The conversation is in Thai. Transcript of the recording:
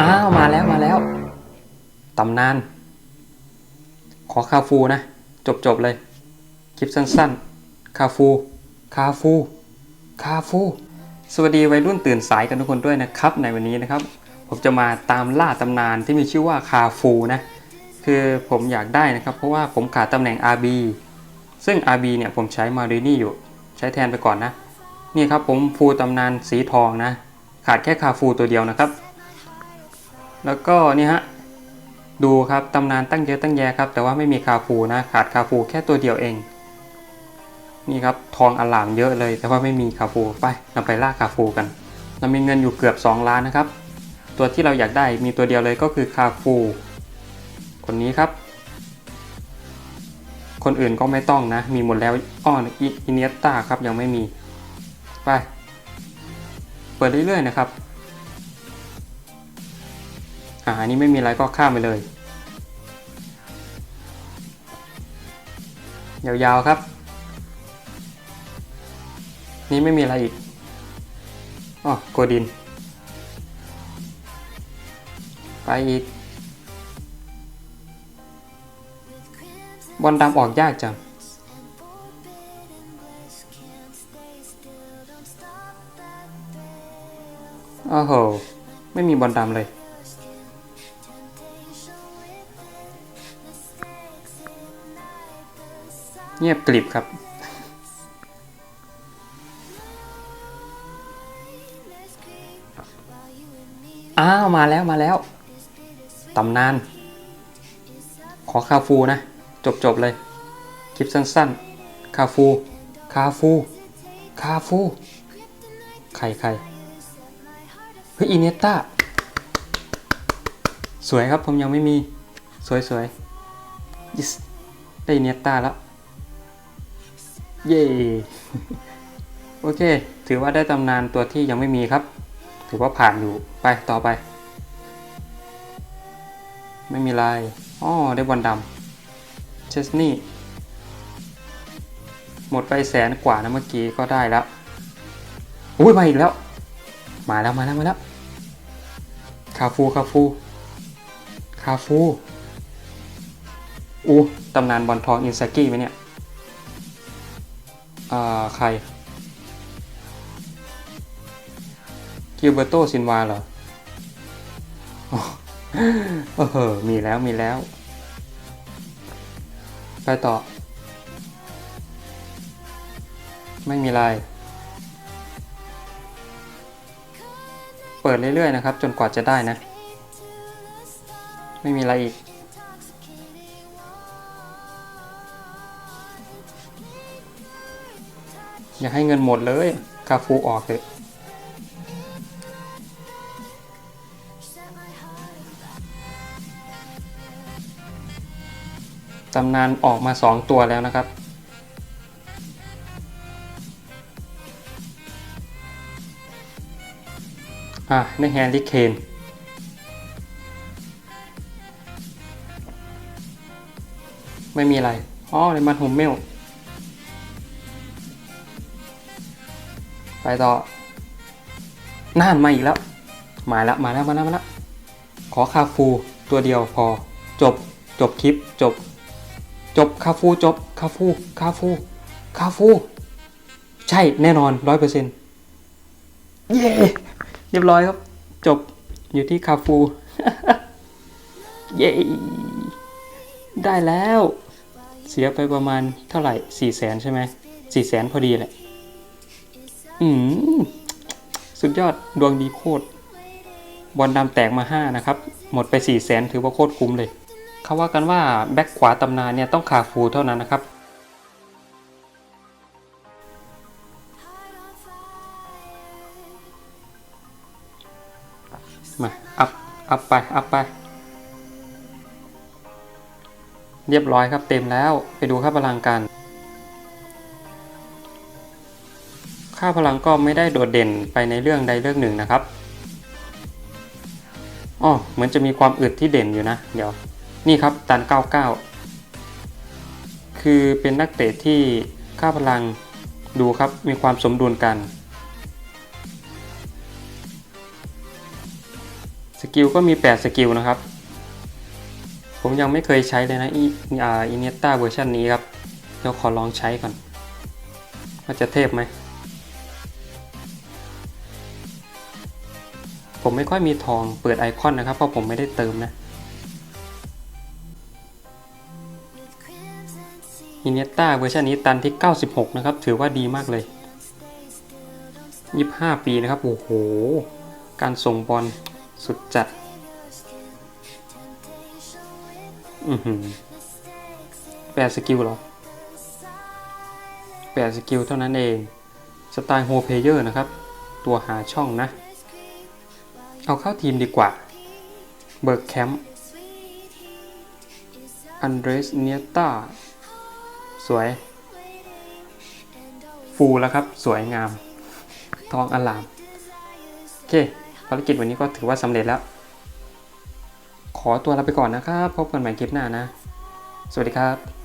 อ้าวมาแล้วมาแล้วตำนาน ขอคาฟูนะ จบจบๆเลย คลิปสั้นๆ คาฟู คาฟู คาฟู สวัสดีวัยรุ่นตื่นสายกันทุกคนด้วยนะครับ ในวันนี้นะครับ ผมจะมาตามล่าตำนานที่มีชื่อว่าคาฟูนะ คือผมอยากได้นะครับ เพราะว่าผมขาดตำแหน่ง RB ซึ่ง RB เนี่ยผมใช้มารีนี่อยู่ ใช้แทนไปก่อนนะ นี่ครับผมฟูตำนานสีทองนะ ขาดแค่คาฟูตัวเดียวนะครับ แล้วก็นี่ฮะดูครับตำนานตั้งเยอะตั้งแยะครับ แต่ว่าไม่มีคาฟูนะ ขาดคาฟูแค่ตัวเดียวเอง นี่ครับทองอลามเยอะเลย แต่ว่าไม่มีคาฟูไปเราไปล่าคาฟูกัน เรามีเงินอยู่เกือบ 2 ล้านนะครับ ตัวที่เราอยากได้มีตัวเดียวเลยก็คือคาฟู คนนี้ครับ คนอื่นก็ไม่ต้องนะ มีหมดแล้วอ้ออิอินเนยตาครับยังไม่มีไปเปิดเรื่อยๆนะครับ อ่าอันนี้ไม่มีอะไรก็ข้ามไปเลย ยาวๆครับ นี่ไม่มีอะไรอีกอ๋อโกดิน ไปอีกบอลดำออกยากจังโอ้โห ไม่มีบอลดำเลย เงียบกริบครับ อ้าว มาแล้วมาแล้ว ตำนาน ขอคาฟูนะ จบจบๆเลย คลิปสั้นๆ คาฟู คาฟู คาฟู ใครใครเฮ้ย อินเนต้า สวยครับผมยังไม่มี สวยสวยได้อินเนต้าแล้ว เย้โอเค ถือว่าได้ตำนานตัวที่ยังไม่มีครับ ถือว่าผ่านอยู่ไปต่อไป ไม่มีลายอ๋อได้บอลดำเชสนี่หมดไปแสนกว่านะเมื่อกี้ก็ได้แล้วอุ้ยมาอีกแล้ว มาแล้วมาแล้วมาแล้วคาฟูคาฟูคาฟูอู้ตำนานบอลทองอินซากิไหมเนี่ย อ่า ใคร กิลเบอร์โตซินวาเหรออ๋อเออมีแล้วมีแล้ว ไปต่อ ไม่มีอะไรเปิดเรื่อยๆนะครับ จนกว่าจะได้นะ ไม่มีอะไรอีก อย่าให้เงินหมดเลยคาฟูออกเถอะตำนานออกมา 2 ตัวแล้วนะครับ อะในแฮร์รี่เคนไม่มีอะไร อ๋อในมันโฮมเมล ไปต่อน่านมาอีกแล้ว มาแล้วมาแล้วมาแล้วมาแล้วขอคาฟูตัวเดียวพอ จบจบคลิปจบ จบคาฟูจบคาฟูคาฟูคาฟู ใช่แน่นอนร้อยเปอร์เซ็นต์เย้เรียบร้อยครับ จบอยู่ที่คาฟูเย้ได้แล้ว เสียไปประมาณเท่าไหร่สี่แสนใช่ไหมสี่แสนพอดีแหละ อืมสุดยอดดวงดีโคตรบอลดำแตกมาห้านะครับ หมดไปสี่แสนถือว่าโคตรคุ้มเลยเขาว่ากันว่าแบ็คขวาตำนานเนี่ยต้องคาฟูเท่านั้นนะครับมาอัพอัพไปอัพไป เรียบร้อยครับเต็มแล้วไปดูค่าพลังกัน ค่าพลังก็ไม่ได้โดดเด่นไปในเรื่องใดเรื่องหนึ่งนะครับอ๋อเหมือนจะมีความอึดที่เด่นอยู่นะ เดี๋ยว นี่ครับตัน 99 คือเป็นนักเตะที่ค่าพลังดูครับมีความสมดุลกัน สกิลก็มี 8 สกิลนะครับ ผมยังไม่เคยใช้เลยนะอีอินเนต้าเวอร์ชันนี้ครับ เดี๋ยวขอลองใช้ก่อนว่าจะเทพไหม ผมไม่ค่อยมีทองเปิดไอคอนนะครับ เพราะผมไม่ได้เติมนะอินเนต้าเวอร์ชันนี้ตันที่ 96 นะครับ ถือว่าดีมากเลย 25 ปีนะครับ โอ้โห การส่งบอลสุดจัด อือหือแปดสกิลหรอแปดสกิลเท่านั้นเอง สไตล์โฮเพเยอร์นะครับ ตัวหาช่องนะ เอาเข้าทีมดีกว่า เบิร์กแคมป์ อันเดรสเนียตาสวย ฟูแล้วครับ สวยงาม ทองอลาม โอเค ภารกิจวันนี้ก็ถือว่าสำเร็จแล้ว ขอตัวลาไปก่อนนะครับ พบกันใหม่คลิปหน้านะ สวัสดีครับ